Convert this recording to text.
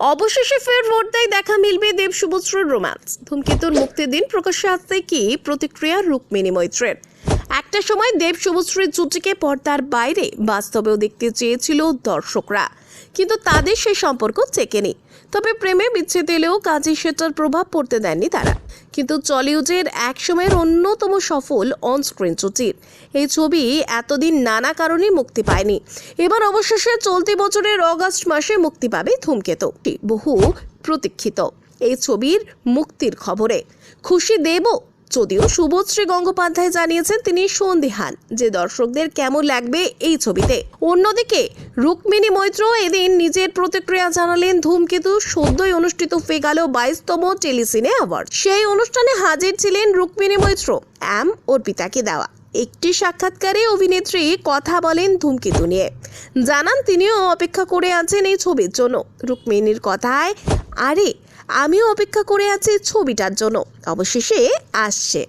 অবশেষে ফের পর্দায় দেখা মিলবে দেব সুভদ্রর রোম্যান্স ধূমকেতুর মুক্তির দিন প্রকাশ্যে আসতে কি প্রতিক্রিয়া রুক্মিণী মৈত্রের? একটা সময় দেব শুভশ্রীর জুটিকে পর্দার বাইরে বাস্তবেও দেখতে চেয়েছিল দর্শকরা। কিন্তু তাদের সেই সম্পর্ক চেকেনি। তবে প্রেমে বিচ্ছেদ এলেও কাজে সেটার প্রভাব পড়তে দেননি তারা। কিন্তু টলিউডের একসময়ের অন্যতম সফল অন স্ক্রিন জুটির এই ছবি এতদিন নানা কারণে মুক্তি পায়নি। এবার অবশেষে চলতি বছরের অগাস্ট মাসে মুক্তি পাবে ধূমকেতু। বহু প্রতীক্ষিত। এই ছবির মুক্তির খবরে। খুশি দেব যদিও শুভশ্রী গঙ্গোপাধ্যায় জানিয়েছেন তিনি সন্দেহান, যে দর্শকদের কেমন লাগবে এই ছবিতে। অন্যদিকে, রুক্মিণী মৈত্র এদিন নিজের প্রতিক্রিয়া জানালেন ধূমকেতু সদ্যই অনুষ্ঠিত হয়ে গেল বাইশতম টেলিসিনে অ্যাওয়ার্ড। সেই অনুষ্ঠানে হাজির ছিলেন রুক্মিণী মৈত্র, অ্যাম অর্পিতাকে দেওয়া। একটি সাক্ষাৎকারে অভিনেত্রী কথা বলেন ধূমকেতু নিয়ে। জানান তিনিও অপেক্ষা করে আছেন এই ছবির জন্য। রুক্মিণীর কথায় আরে আমিও অপেক্ষা করে আছি ছবিটার জন্য। অবশেষে আসছে।